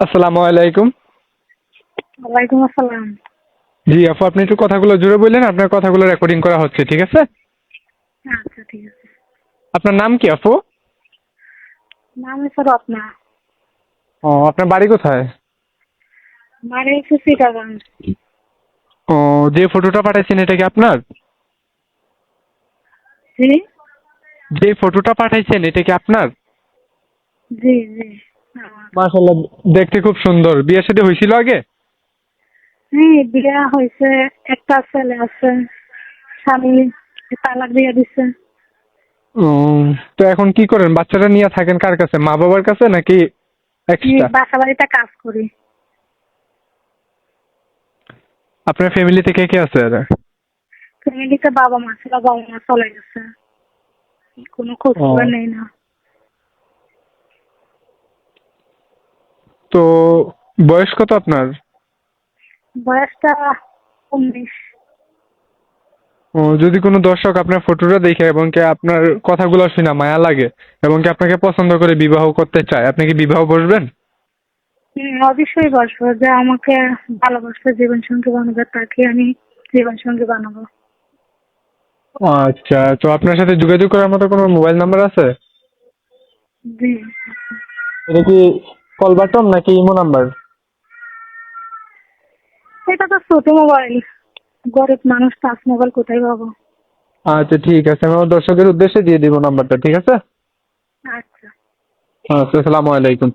আসসালামু আলাইকুম। ওয়ালাইকুম আসসালাম। জি আপু আপনি একটু কথাগুলো জুড়ে বললেন আপনার কথাগুলো রেকর্ডিং করা হচ্ছে ঠিক আছে? আচ্ছা ঠিক আছে। আপনার নাম কি আপু? নাম হচ্ছে রত্না। ও আপনার বাড়ি কোথায়? বাড়ি হচ্ছে চিটাগাং ও যে ফটোটা পাঠাইছেন এটা কি আপনার? জি? যে ফটোটা পাঠাইছেন এটা কি আপনার? জি জি। আমার। মাশাল্লাহ দেখতে খুব সুন্দর। বিয়ে শাদী হয়েছিল আগে? হ্যাঁ বিয়া হয়েছে একটা ছেলে আছে স্বামী তালাক দিয়ে দিচ্ছে ও, তো এখন কি করেন? বাচ্চাটা নিয়ে থাকেন কার কাছে? মা বাবার কাছে নাকি বাসা বাড়িতে কাজ করি। আপনার ফ্যামিলিতে কে কে আছে ফ্যামিলিতে বাবা মা ছিল বাবা মা চলে গেছে। কোনো খোঁজ। খবর নেই না। তো বয়স কত আপনার? বয়সটা উনিশ। ও যদি কোনো দর্শক আপনার ফটোটা দেখে এবং কি আপনার কথাগুলো শুনে মায়া লাগে এবং কি আপনাকে পছন্দ করে বিবাহ করতে চায় আপনি কি বিবাহ বসবেন? অবশ্যই বসবো। যে আমাকে ভালোবাসবে জীবন সঙ্গী বানাবে তাকে আমি জীবন সঙ্গী বানাবো। আচ্ছা তো আপনার সাথে যোগাযোগ করার মতো কোনো মোবাইল নাম্বার আছে? জি। এটা কি কল বাটন নাকি ইমো নাম্বার এটা তো ছোট মোবাইল গরিব মানুষ টাচ মোবাইল কোথায় পাবো? আচ্ছা ঠিক আছে। আমি আমার দর্শকের উদ্দেশ্যে দিয়ে দিব নাম্বারটা ঠিক আছে? আচ্ছা। আচ্ছা আসসালামু আলাইকুম।